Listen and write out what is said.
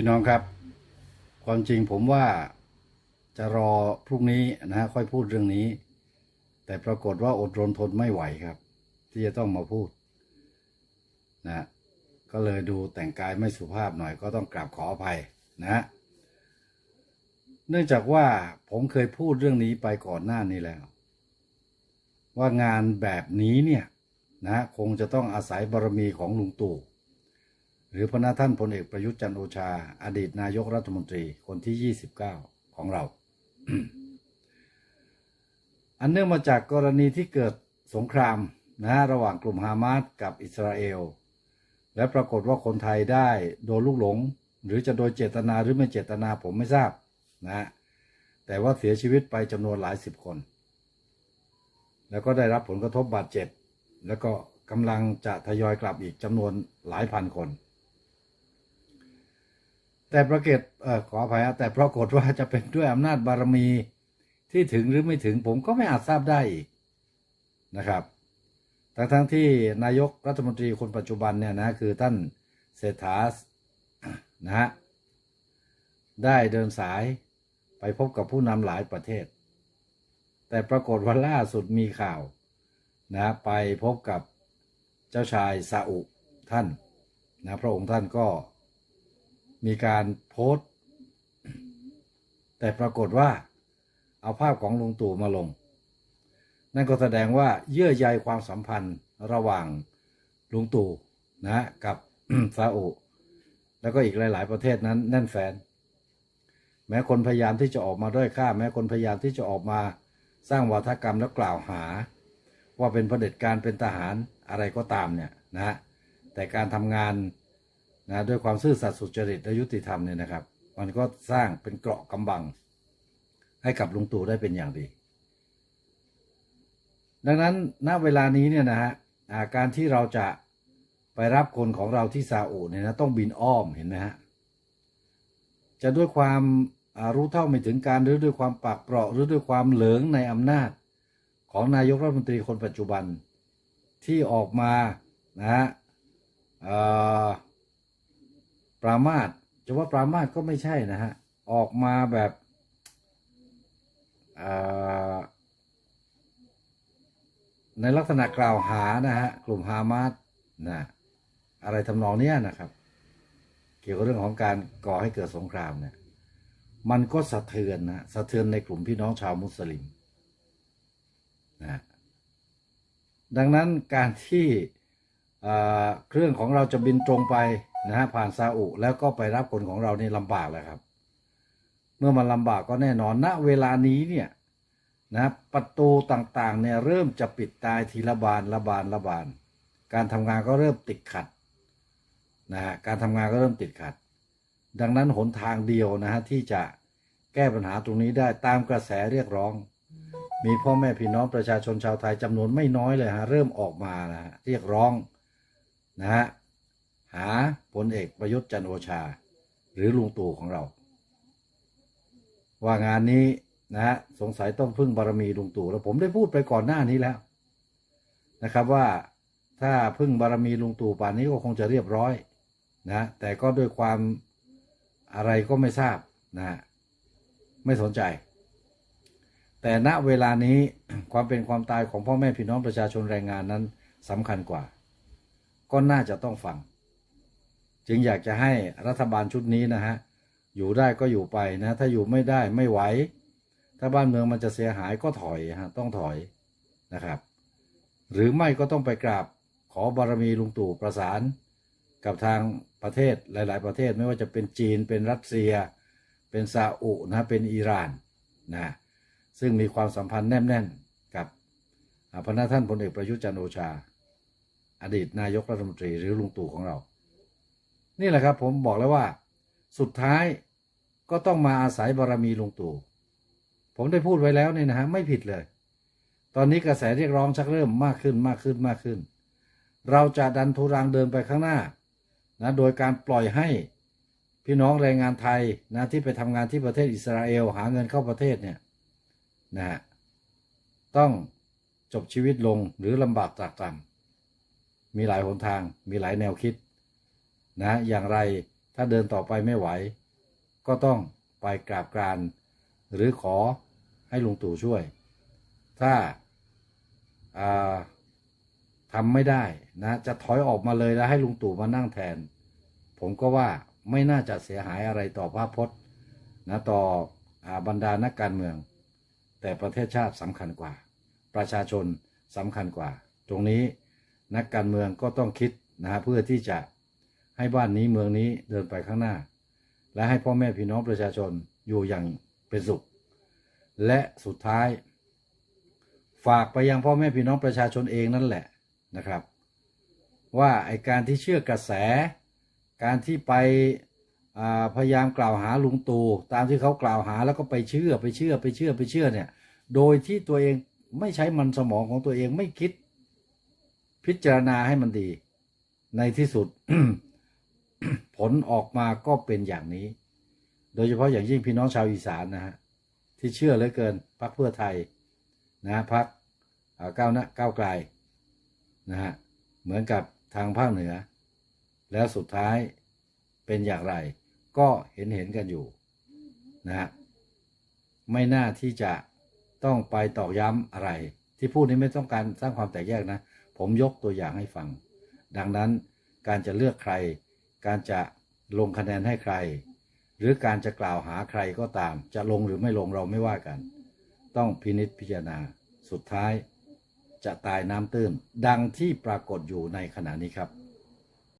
พี่น้องครับ ความจริงผมว่าจะรอพรุ่งนี้นะฮะค่อยพูดเรื่องนี้ แต่ปรากฏว่าอดรนทนไม่ไหวครับ ที่จะต้องมาพูดนะก็เลยดูแต่งกายไม่สุภาพหน่อยก็ต้องกราบขออภัยนะฮะเนื่องจากว่าผมเคยพูดเรื่องนี้ไปก่อนหน้านี้แล้ว ว่างานแบบนี้เนี่ยนะคงจะต้องอาศัยบารมีของลุงตู่ หรือพระนาท่านพลเอกประยุทธ์จันโอชา อดีตนายกรัฐมนตรีคนที่ 29 ของเรา อันเนื่องมาจากกรณีที่เกิดสงครามนะระหว่างกลุ่มฮามาสกับอิสราเอล และปรากฏว่าคนไทยได้โดนลูกหลง หรือจะโดยเจตนาหรือไม่เจตนาผมไม่ทราบนะแต่ว่าเสียชีวิตไปจำนวนหลายสิบคน แล้วก็ได้รับผลกระทบบาดเจ็บ แล้วก็กำลังจะทยอยกลับอีกจำนวนหลายพันคน แต่ปรากฏเออขออภัยแต่ปรากฏว่าจะเป็นด้วยอำนาจบารมีที่ถึงหรือไม่ถึงผมก็ไม่อาจทราบได้อีกนะครับทั้งทั้งที่นายกรัฐมนตรีคนปัจจุบันเนี่ยนะคือท่านเศรษฐานะฮะได้เดินสายไปพบกับผู้นำหลายประเทศ แต่ปรากฏว่าล่าสุดมีข่าวนะไปพบกับเจ้าชายซาอุท่านนะพระองค์ท่านก็ มีการโพสต์ แต่ปรากฏว่า เอาภาพของลุงตู่มาลง นั่นก็แสดงว่าเยื่อใยความสัมพันธ์ระหว่างลุงตู่นะกับซาอุแล้วก็อีกหลาย ๆ ประเทศนั้นแน่นแฟน แม้คนพยายามที่จะออกมาด้อยค่า แม้คนพยายามที่จะออกมาสร้างวาทกรรมแล้วกล่าวหา ว่าเป็นเผด็จการเป็นทหารอะไรก็ตามเนี่ยนะฮะแต่การทำงาน นะด้วยความซื่อสัตย์สุจริตและยุติธรรมเนี่ยนะครับ มันก็สร้างเป็นเกราะกำบัง ให้กับลุงตู่ได้เป็นอย่างดี ดังนั้นณเวลานี้เนี่ยนะฮะการที่เราจะไปรับคนของเราที่ซาอุเนี่ยนะต้องบินอ้อมเห็นไหมฮะจะด้วยความรู้เท่าไม่ถึงการหรือด้วยความปากเปราะหรือด้วยความเหลิงในอำนาจของนายกรัฐมนตรีคนปัจจุบันที่ออกมานะฮะ ปรามาสจะว่าปรามาสก็ไม่ใช่นะฮะ ออกมาแบบในลักษณะกล่าวหานะฮะ กลุ่มฮามาสนะอะไรทำนองเนี้ยนะครับ เกี่ยวกับเรื่องของการก่อให้เกิดสงครามเนี่ย มันก็สะเทือนนะสะเทือนในกลุ่มพี่น้องชาวมุสลิมนะดังนั้นการที่เครื่องของเราจะบินตรงไป นะฮะผ่านซาอุแล้วก็ไปรับคนของเรานี่ลำบากแล้วครับ เมื่อมันลำบากก็แน่นอนณเวลานี้เนี่ยนะประตูต่างๆเนี่ยเริ่มจะปิดตายทีละบานละบานละบาน การทำงานก็เริ่มติดขัดนะฮะการทำงานก็เริ่มติดขัด ดังนั้นหนทางเดียวนะฮะที่จะแก้ปัญหาตรงนี้ได้ตามกระแสเรียกร้อง มีพ่อแม่พี่น้องประชาชนชาวไทยจำนวนไม่น้อยเลยฮะเริ่มออกมานะฮะเรียกร้องนะฮะ หาพลเอกประยุทธ์จันโอชา หรือลุงตู่ของเรา ว่างานนี้นะฮะสงสัยต้องพึ่งบารมีลุงตู่แล้วผมได้พูดไปก่อนหน้านี้แล้ว นะครับว่าถ้าพึ่งบารมีลุงตู่ป่านนี้ก็คงจะเรียบร้อยนะแต่ก็ด้วยความอะไรก็ไม่ทราบนะ ไม่สนใจ แต่ณเวลานี้ความเป็นความตายของพ่อแม่พี่น้องประชาชนแรงงานนั้นสำคัญกว่า ก็น่าจะต้องฟัง จึงอยากจะให้รัฐบาลชุดนี้นะฮะอยู่ได้ก็อยู่ไปนะ ถ้าอยู่ไม่ได้ไม่ไหว ถ้าบ้านเมืองมันจะเสียหายก็ถอยฮะต้องถอยนะครับ หรือไม่ก็ต้องไปกราบขอบารมีลุงตู่ประสาน กับทางประเทศหลาย ๆ ประเทศไม่ว่าจะเป็นจีนเป็นรัสเซีย เป็นซาอุนะเป็นอิหร่านนะซึ่งมีความสัมพันธ์แนบแน่นกับพระนาท่านพลเอกประยุทธ์จันโอชา อดีตนายกรัฐมนตรีหรือลุงตู่ของเรา นี่แหละครับผมบอกแล้วว่า สุดท้ายก็ต้องมาอาศัยบารมีลุงตู่ผมได้พูดไว้แล้วเนี่ยนะฮะไม่ผิดเลย ตอนนี้กระแสเรียกร้องชักเริ่มมากขึ้นมากขึ้นมากขึ้น เราจะดันทุรังเดินไปข้างหน้านะโดยการปล่อยให้พี่น้องแรงงานไทยนะที่ไปทำงานที่ประเทศอิสราเอลหาเงินเข้าประเทศเนี่ยนะฮะต้องจบชีวิตลงหรือลำบากตากตรำมีหลายหนทางมีหลายแนวคิด นะอย่างไรถ้าเดินต่อไปไม่ไหว ก็ต้องไปกราบกรานหรือขอให้ลุงตู่ช่วย ถ้าอ่าทำไม่ได้นะจะถอยออกมาเลยแล้วให้ลุงตู่มานั่งแทน ผมก็ว่าไม่น่าจะเสียหายอะไรต่อภาพพจน์นะต่ออบรรดานักการเมือง แต่ประเทศชาติสำคัญกว่า ประชาชนสำคัญกว่า ตรงนี้นักการเมืองก็ต้องคิดนะฮะเพื่อที่จะ ให้บ้านนี้เมืองนี้เดินไปข้างหน้า และให้พ่อแม่พี่น้องประชาชนอยู่อย่างเป็นสุข และสุดท้าย ฝากไปยังพ่อแม่พี่น้องประชาชนเองนั่นแหละนะครับ ว่าไอการที่เชื่อกระแส การที่ไปพยายามกล่าวหาลุงตู่ตามที่เขากล่าวหาแล้วก็ไปเชื่อไปเชื่อไปเชื่อไปเชื่อเนี่ย โดยที่ตัวเองไม่ใช้มันสมองของตัวเองไม่คิด พิจารณาให้มันดี ในที่สุด ผลออกมาก็เป็นอย่างนี้ โดยเฉพาะอย่างยิ่งพี่น้องชาวอีสานนะฮะที่เชื่อเหลือเกินพรรคเพื่อไทยนะพรรคอ่าก้าวหน้าก้าวไกลนะฮะเหมือนกับทางภาคเหนือ แล้วสุดท้ายเป็นอย่างไร ก็เห็นเห็นกันอยู่นะฮะไม่น่าที่จะต้องไปตอกย้ำอะไร ที่พูดนี้ไม่ต้องการสร้างความแตกแยกนะ ผมยกตัวอย่างให้ฟัง ดังนั้นการจะเลือกใคร การจะลงคะแนนให้ใคร หรือการจะกล่าวหาใครก็ตาม จะลงหรือไม่ลงเราไม่ว่ากัน ต้องพินิษพิจารณา สุดท้ายจะตายน้ำตื้นดังที่ปรากฏอยู่ในขณะนี้ครับ